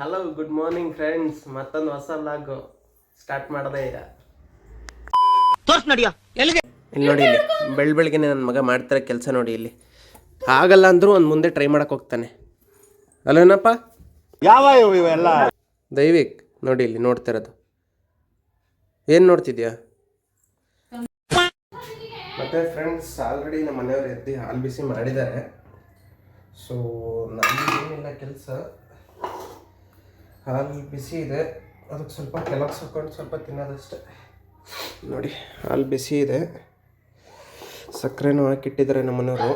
Hello good morning friends ಮತ್ತೊಂದು ಹೊಸ log start ಮಾಡಿದೆ ಈಗ. ತೋರ್ಸ್ ನಡಿಯೋ. ಎಲ್ಲಿಗೆ? ಇಲ್ಲಿ ನೋಡಿ ಇಲ್ಲಿ. ಬೆಳ್ ಬೆಳಗ್ಗೆನೆ ನನ್ನ ಮಗ ಮಾಡ್ತಾರೆ ಕೆಲಸ ನೋಡಿ ಇಲ್ಲಿ. ಆಗಲ್ಲ ಅಂದ್ರೂ ಒಂದು ಮುಂದೆ ಟ್ರೈ ಮಾಡಕ್ಕೆ ಹೋಗ್ತಾನೆ. ಅಲ್ವೇನಪ್ಪ? ಯಾವ ಇವೆಲ್ಲ? ದೈವಿಕ್ ನೋಡಿ ಇಲ್ಲಿ ನೋಡ್ತಿರೋದು ಏನು ನೋಡ್ತಿದ್ಯಾ? ಮತ್ತೆ ಫ್ರೆಂಡ್ಸ್ ಆಲ್ರೆಡಿ ನಮ್ಮ ಮನೆಯವ್ರು ಎದ್ದು ಹಾಲು ಬಿಸಿ ಮಾಡಿದ್ದಾರೆ. ಸೊ ಏನಿಲ್ಲ ಕೆಲಸ. ಹಾಲು ಬಿಸಿ ಇದೆ. ಅದಕ್ಕೆ ಸ್ವಲ್ಪ ಕೆಲಕ್ಸ್ ಹಾಕೊಂಡು ಸ್ವಲ್ಪ ತಿನ್ನೋದಷ್ಟೆ. ನೋಡಿ, ಹಾಲು ಬಿಸಿ ಇದೆ. ಸಕ್ಕರೆನೂ ಹಾಕಿಟ್ಟಿದ್ದಾರೆ ನಮ್ಮನೆಯವರು.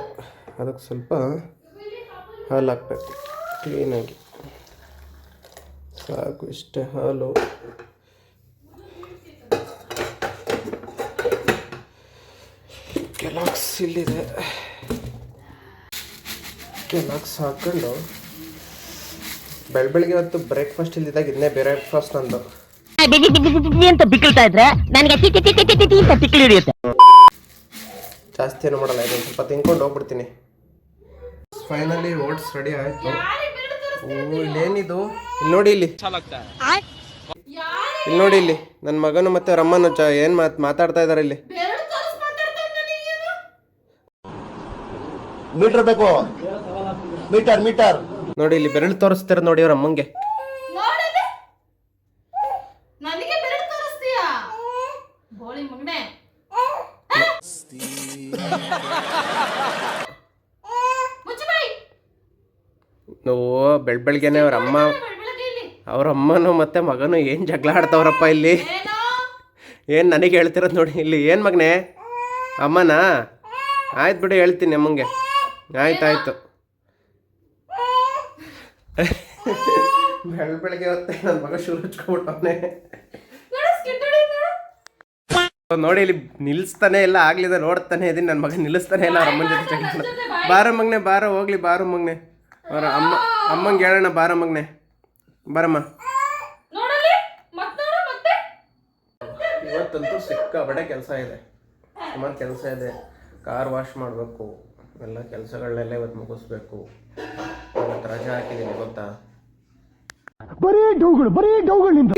ಅದಕ್ಕೆ ಸ್ವಲ್ಪ ಹಾಲು ಹಾಕ್ಬೇಕು. ಕ್ಲೀನಾಗಿ ಸಾಕು ಇಷ್ಟೇ ಹಾಲು. ಕೆಲಾಕ್ಸ್ ಇಲ್ಲಿದೆ. ಕೆಲಾಕ್ಸ್ ಹಾಕೊಂಡು ಬೆಳ ಹೊತ್ತು ಇವತ್ತು ಬ್ರೇಕ್ಫಾಸ್ಟ್ ಇಲ್ದಿದ್ದಾಗ ಇದನ್ನೇ ಬ್ರೇಕ್ಫಾಸ್ಟ್ ನಂದು. ಅಂತ ಬಿಕ್ಕಳ್ತಾ ಇದ್ರೆ ನನಗೆ ಅಂತ ಹಿಡಿಯುತ್ತೆ. ಜಾಸ್ತಿ ಏನು ಮಾಡಲ್ಲ ಇದನ್ನು ಸ್ವಲ್ಪ ತಿನ್ಕೊಂಡು ಹೋಗ್ಬಿಡ್ತೀನಿ. ಫೈನಲಿ ಓಟ್ಸ್ ರೆಡಿ ಆಯಿತು. ಓ ಇಲ್ಲೇನಿದು ಇಲ್ಲಿ ನೋಡಿ ಇಲ್ಲಿ. ಇಲ್ಲಿ ನೋಡಿ ಇಲ್ಲಿ. ನನ್ನ ಮಗನು ಮತ್ತೆ ರಮ್ಮನು ಚ ಏನು ಮಾತ್ ಮಾತಾಡ್ತಾ ಇದ್ದಾರೆ ಇಲ್ಲಿ. ಮೀಟರ್ ಬೇಕು. Metre metre. ನೋಡಿ ಇಲ್ಲಿ ಬೆರಳು ತೋರಿಸ್ತಾರೆ ನೋಡಿ ಅವ್ರ ಅಮ್ಮಂಗೆ. ತೋರಿಸ್ತೀಯಾ? ಬೋಳಿ ಬೆಳಗ್ಗೆನೆ ಅವ್ರ ಅಮ್ಮ ಅವ್ರ ಅಮ್ಮನು ಮತ್ತೆ ಮಗನು ಏನು ಜಗಳ ಆಡ್ತಾವ್ರಪ್ಪ ಇಲ್ಲಿ? ಏನ್? ಏನು ನನಗೆ ಹೇಳ್ತಿರೋದು ನೋಡಿ ಇಲ್ಲಿ. ಏನು ಮಗನೇ? ಅಮ್ಮನಾ? ಆಯ್ತು ಬಿಡು ಹೇಳ್ತೀನಿ ಅಮ್ಮಂಗೆ ಆಯ್ತು ಆಯ್ತು. ಬೆಳ ಬೆಳಗ್ಗೆ ಹೊತ್ತೆ ನನ್ನ ಮಗ ಶುರು ಹಚ್ಕೊಂಡ್ಬಿಟ್ಟವನೆ. ನೋಡು ಇಲ್ಲಿ ನಿಲ್ಲಿಸ್ತಾನೆ ಇಲ್ಲ ಆಗ್ಲಿದೆ ನೋಡ್ತಾನೆ ಇದೀನಿ ನನ್ನ ಮಗ ನಿಲ್ಲಿಸ್ತಾನೆ ಇಲ್ಲ ಅವ್ರ ಅಮ್ಮನ ಜೊತೆ ಜಗಳ ಬಾರ ಮಗ್ನೆ ಬಾರ ಹೋಗ್ಲಿ ಬಾರ ಮಗ್ನೆ. ಅವ್ರ ಅಮ್ಮ ಅಮ್ಮಂಗೆ ಹೇಳೋಣ ಬಾರ ಮಗ್ನೆ. ಬಾರಮ್ಮ. ಇವತ್ತಂತೂ ಸಿಕ್ಕ ಬಡ ಮತ್ತೆ? ಇವತ್ತಂತೂ ಸಿಕ್ಕಾಪಟ್ಟೆ ಕೆಲಸ ಇದೆ. ಸುಮಾರು ಕೆಲಸ ಇದೆ. ಕಾರ್ ವಾಶ್ ಮಾಡಬೇಕು. ಎಲ್ಲ ಕೆಲಸಗಳನ್ನೆಲ್ಲ ಇವತ್ತು ಮುಗಿಸ್ಬೇಕು. ಇವತ್ತು ರಜೆ ಹಾಕಿದ್ದೀನಿ ಗೊತ್ತಾ? ಬರೀ ಡೌಗಳು ಬರೀ ಡೌಗಳು ನಿಮ್ದು.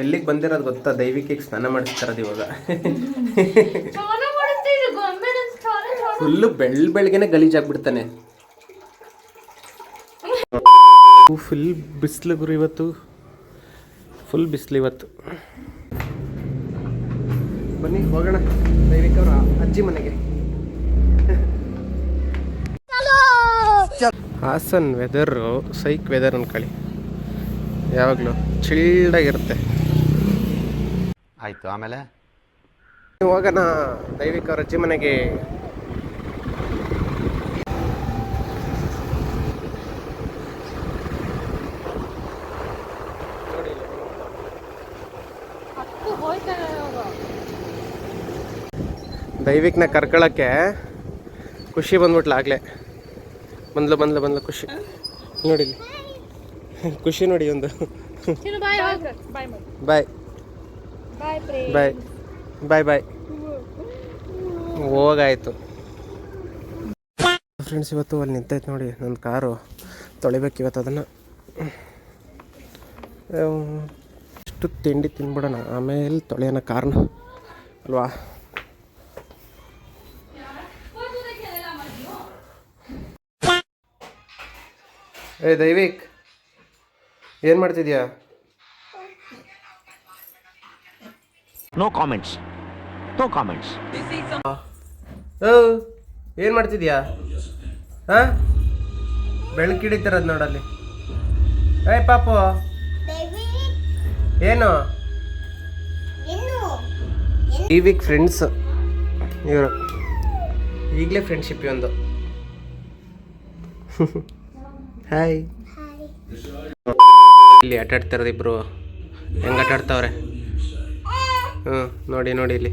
ಎಲ್ಲಿಗೆ ಬಂದಿರೋದು ಗೊತ್ತಾ? ದೈವಿಕಿಗೆ ಸ್ನಾನ ಮಾಡಿಸ್ತಾರದು ಇವಾಗ. ಫುಲ್ಲು ಬೆಳ್ ಬೆಳಗ್ಗೆನೆ ಗಲೀಜಾಗ್ಬಿಡ್ತಾನೆ. ಫುಲ್ ಬಿಸಿಲು ಗುರು ಇವತ್ತು. ಫುಲ್ ಬಿಸಿಲು ಇವತ್ತು. ಬನ್ನಿ ಹೋಗೋಣ. ದೈವಿಕ ಅವರ ಅಜ್ಜಿ ಮನೆಗೆ. ಹಾಸನ್ ವೆದರು ಸೈಕ್ ವೆದರ್ ಅನ್ಕೊಳ್ಳಿ. ಯಾವಾಗಲೂ ಚಿಲ್ಡಾಗಿರುತ್ತೆ ಆಯಿತು ಆಮೇಲೆ? ಹೋಗೋಣ ದೈವಿಕ್ ಅವರ ಅಜ್ಜಿ ಮನೆಗೆ ದೈವಿಕ್ನ ಕರ್ಕೊಳ್ಳೋಕ್ಕೆ ಖುಷಿ ಬಂದ್ಬಿಟ್ಲ ಆಗಲೇ. ಬಂದ್ಲು ಬಂದ್ಲ ಬಂದ್ಲ ಖುಷಿ. ನೋಡಿ ಖುಷಿ ನೋಡಿ ಒಂದು. ಬಾಯ್ ಬಾಯ್ ಬಾಯ್. ಬಾಯ್ ಬಾಯ್. ಬಾಯ್ ಹೋಗಾಯ್ತು. ಫ್ರೆಂಡ್ಸ್ ಇವತ್ತು ಅಲ್ಲಿ ನಿಂತೈತೆ ನೋಡಿ ನನ್ನ ಕಾರು. ತೊಳಿಬೇಕು ಇವತ್ತು ಅದನ್ನು. ಇಷ್ಟು ತಿಂಡಿ ತಿನ್ಬಿಡೋಣ. ಆಮೇಲೆ ತೊಳೆಯೋಣ ಕಾರ್ನ. ಅಲ್ವಾ? ಏ ದೈವಿಕ್ ಏನು ಮಾಡ್ತಿದ್ಯಾ? ನೋ ಕಾಮೆಂಟ್ಸ್ ನೋ ಕಾಮೆಂಟ್ಸ್ ಏನು ಮಾಡ್ತಿದ್ಯಾ? ಹಾಂ? ಬೆಳಕಿಡಿತಿರೋದು ನೋಡಲ್ಲಿ. ಏ ಪಾಪು. ಏನು? ಈ ವೀಕ್ ಫ್ರೆಂಡ್ಸ್ ಇವರು. ಈಗಲೇ ಫ್ರೆಂಡ್ಶಿಪ್ ಒಂದು. ಹಾಯ್ ಇಲ್ಲಿ ಆಟ ಆಡ್ತಾರದ ಇಬ್ರು. ಹೆಂಗೆ ಆಟ ಆಡ್ತಾವ್ರೆ ಹ್ಞೂ, ನೋಡಿ ನೋಡಿ ಇಲ್ಲಿ.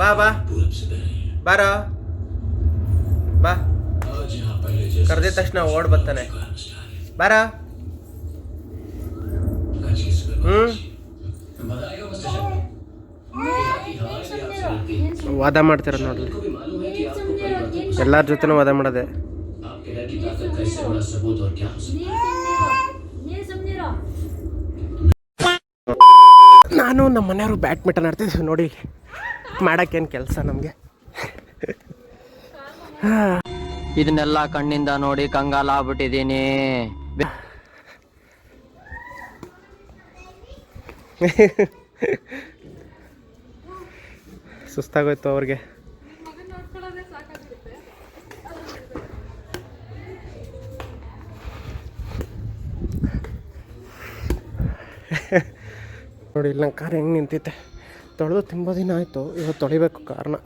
ಬಾ ಬಾ. ಬಾರ. ಬಾ. ಕರೆದಿದ ತಕ್ಷಣ ಓಡ್ ಬರ್ತಾನೆ. ಬಾರ. ಹ್ಞೂ. ವಾದ ಮಾಡ್ತಿರೋದು ನೋಡ್ರಿ. ಎಲ್ಲರ ಜೊತೆನೂ ವಾದ ಮಾಡೋದೆ. ನಾನು ನಮ್ಮ ಮನೆಯವರು ಬ್ಯಾಡ್ಮಿಂಟನ್ ಆಡ್ತಿದ್ವಿ ನೋಡಿ. ಮಾಡೋಕ್ಕೇನು ಕೆಲಸ ನಮಗೆ. ಇದನ್ನೆಲ್ಲ ಕಣ್ಣಿಂದ ನೋಡಿ ಕಂಗಾಲ ಆಗ್ಬಿಟ್ಟಿದೀನಿ ಸುಸ್ತಾಗೋಯ್ತು ಅವ್ರಿಗೆ. ನೋಡಿ ಇಲ್ಲಿ ನಂಗೆ ಕಾರ್ ಹೆಂಗೆ ನಿಂತೈತೆ ತೊಳೆದು ತುಂಬ ದಿನ ಆಯಿತು ಇವತ್ತು ತೊಳಿಬೇಕು ಕಾರ್ನ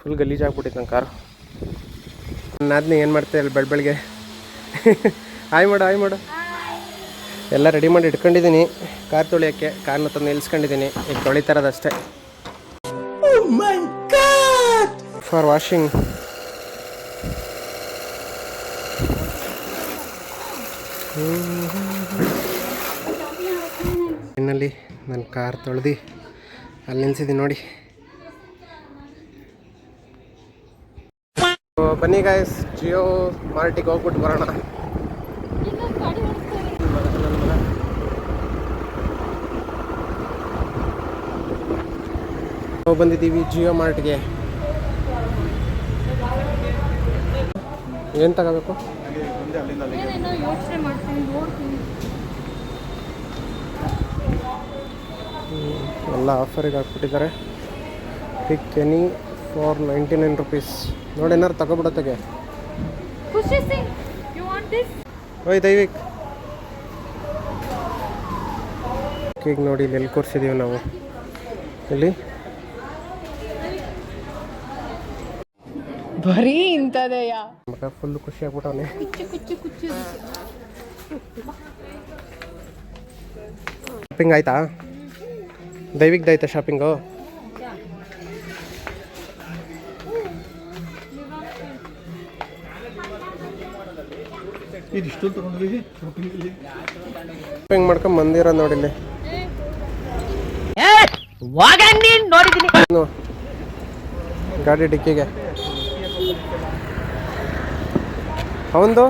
ಫುಲ್ ಗಲೀಜಾಗ್ಬಿಟ್ಟಿತ್ತು ನನ್ನ ಕಾರು ನಾದ್ನ ಏನು ಮಾಡ್ತೀಯ ಅಲ್ಲಿ ಬೆಳ ಬೆಳಗ್ಗೆ ಆಯ್ ಮಾಡು ಆಯ್ ಮಾಡು. ಎಲ್ಲ ರೆಡಿ ಮಾಡಿ ಇಟ್ಕೊಂಡಿದ್ದೀನಿ ಕಾರ್ ತೊಳಿಯೋಕ್ಕೆ ಕಾರ್ನ ತಂದು ನಿಲ್ಸ್ಕೊಂಡಿದ್ದೀನಿ ಈಗ ತೊಳಿತಾರದಷ್ಟೇ ಫಾರ್ ವಾಷಿಂಗ್ ಎಣ್ಣಲ್ಲಿ ನನ್ನ ಕಾರ್ ತೊಳೆದು ಅಲ್ಲಿ ನಿಲ್ಸಿದ್ದೀನಿ ನೋಡಿ. ಬನ್ನಿ ಗಾಯ್ಸ್ ಜಿಯೋ ಮಾರ್ಟಿಗೆ ಹೋಗ್ಬಿಟ್ಟು ಬರೋಣ. ನಾವು ಬಂದಿದ್ದೀವಿ ಜಿಯೋ ಮಾರ್ಟ್ಗೆ. ಏನು ತಗೋಬೇಕು? ಏನೇನೋ ಯೋಚನೆ ಮಾಡ್ತೀನಿ ನೋಡ್ತೀನಿ. ಎಲ್ಲ ಆಫರಿಗೆ ಹಾಕ್ಬಿಟ್ಟಿದ್ದಾರೆ. Pick any for ninety nine rupees ನೋಡಿ ಏನಾರು ತಗೋಬಿಡತ್ತೆ ಖುಷಿ ಸಿಂಗ್ ಯು ವಾಂಟ್ ದಿಸ್ ಓಯ್ ದೈವಿಕ್. ಈಗ ನೋಡಿ ಇಲ್ಲಿ ಎಲ್ಲಿ ಕೂರಿಸಿದ್ದೀವಿ ನಾವು. ಇಲ್ಲಿ. ಬರೀ ಇಂಥದೆಯ? ಮಗ ಫುಲ್ ಖುಷಿ ಆಗ್ಬಿಟ್ಟವನೆ. ಶಾಪಿಂಗ್ ಆಯ್ತಾ? ದೈವಿಕ್ದು ಆಯ್ತಾ ಶಾಪಿಂಗು ಶಾಪಿಂಗ್ ಮಾಡ್ಕೊಂಡ್ ಬಂದಿರೋ ನೋಡಿ ಇಲ್ಲಿ. ನೀನ್ ನೋಡಿದೀನಿ. ಗಾಡಿ ಡಿಕ್ಕಿಗೆ. ಅವಂದು?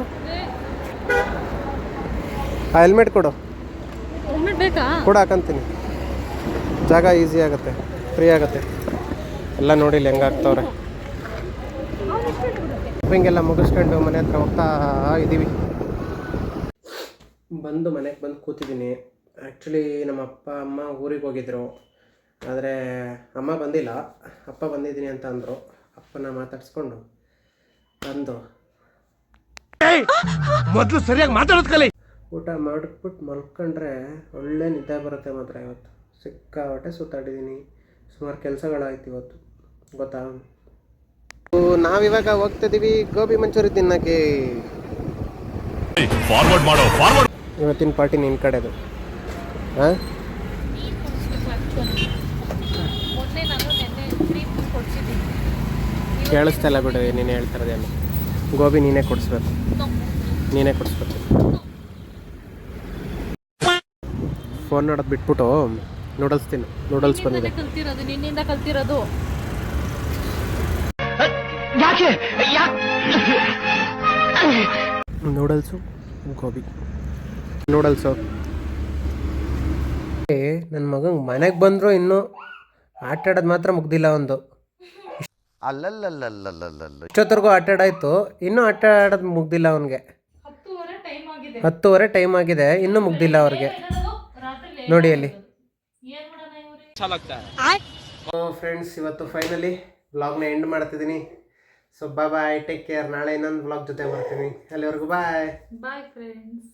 ಆ ಹೆಲ್ಮೆಟ್ ಕೊಡು. ಕೂಡ ಹಾಕಂತೀನಿ. ಜಾಗ ಈಸಿ ಆಗುತ್ತೆ ಫ್ರೀ ಆಗುತ್ತೆ. ಎಲ್ಲ ನೋಡಿಲ್ಲ ಹೆಂಗಾಗ್ತವ್ರೆ. ಹೆಂಗೆ ಆಗ್ತವ್ರೆ ಶಾಪಿಂಗೆಲ್ಲ ಮುಗಿಸ್ಕೊಂಡು ಮನೆ ಹತ್ರ ಹೋಗ್ತಾ ಇದ್ದೀವಿ ಬಂದು ಮನೆಗೆ ಬಂದು ಕೂತಿದ್ದೀನಿ. ಆ್ಯಕ್ಚುಲಿ ನಮ್ಮ ಅಪ್ಪ ಅಮ್ಮ ಊರಿಗೆ ಹೋಗಿದ್ರು. ಆದರೆ ಅಮ್ಮ ಬಂದಿಲ್ಲ. ಅಪ್ಪ ಬಂದಿದ್ದೀನಿ ಅಂತ ಅಂದರು. ಅಪ್ಪನ ಮಾತಾಡಿಸ್ಕೊಂಡು ಬಂದು. ಮೊದಲು ಸರಿಯಾಗಿ ಮಾತಾಡೋದು ಕಲಿ ಊಟ ಮಾಡಿಬಿಟ್ಟು ಮಲ್ಕೊಂಡ್ರೆ ಒಳ್ಳೆ ನಿದ್ದೆ ಬರುತ್ತೆ ಮಾತ್ರ ಇವತ್ತು. ಸಿಕ್ಕಾಪಟ್ಟೆ ಸುತ್ತಾಡಿದ್ದೀನಿ. ಸುಮಾರು ಕೆಲಸಗಳಾಯ್ತು ಇವತ್ತು. ಗೊತ್ತಾ? ನಾವಿವಾಗ ಹೋಗ್ತಿದ್ದೀವಿ ಗೋಬಿ ಮಂಚೂರಿ ತಿನ್ನಕ್ಕೆ. ಫಾರ್ವರ್ಡ್ ಮಾಡೋ ಫಾರ್ವರ್ಡ್ ಇವತ್ತಿನ ಪಾರ್ಟಿ ನಿನ್ನ ಕಡೆದು ಹಾಂ ಕೇಳಿಸ್ತಲ್ಲ ಬಿಡು ನೀನು ಹೇಳ್ತಿರೋದೇನು ಗೋಬಿ ನೀನೇ ಕೊಡಿಸ್ಬೇಕು. ನೀನೇ ಕೊಡಿಸ್ಬೇಕು. ಫೋನ್ ನೋಡೋದು ಬಿಟ್ಬಿಟ್ಟು ನೂಡಲ್ಸ್ ತಿನ್ನು. ನೂಡಲ್ಸ್ ಬಂದಿದೆ. ಕಲ್ತಿರೋದು ನಿನ್ನಿಂದ ಕಲ್ತಿರೋದು. ನೂಡಲ್ಸು ಗೋಬಿ. ನೂಡಲ್ಸು ನನ್ನ ಮಗಂಗೆ ಮನೆಗೆ ಬಂದರೂ ಇನ್ನೂ ಆಟ ಆಡೋದು ಮಾತ್ರ ಮುಗ್ದಿಲ್ಲ ಒಂದು. ಅಲ್ಲಲ್ಲಲ್ಲಲ್ಲಲ್ಲಲ್ಲ ಇಷ್ಟೊತ್ತರೆಗೂ ಆಟ ಆಡಾಯ್ತು. ಇನ್ನೂ ಆಟ ಆಡೋದು ಮುಗ್ದಿಲ್ಲ ಅವನಿಗೆ. ಹತ್ತುವರೆ ಟೈಮ್ ಆಗಿದೆ. ಹತ್ತುವರೆ ಟೈಮ್ ಆಗಿದೆ. ಇನ್ನೂ ಮುಗ್ದಿಲ್ಲ ಅವ್ರಿಗೆ. ನೋಡಿ ಅಲ್ಲಿ. ಏನ್ ಮಾಡೋಣ ಇವ್ರಿಗೆ? ಫ್ರೆಂಡ್ಸ್ ಇವತ್ತು ಫೈನಲಿ ವ್ಲಾಗ್ನ ಎಂಡ್ ಮಾಡ್ತಿದ್ದೀನಿ. So bye bye take care ನಾಳೆ ಇನ್ನೊಂದು ವ್ಲಾಗ್ ಜೊತೆ ಬರ್ತೀನಿ ಅಲ್ಲಿವರೆಗೂ ಬಾಯ್ ಬಾಯ್ ಫ್ರೆಂಡ್ಸ್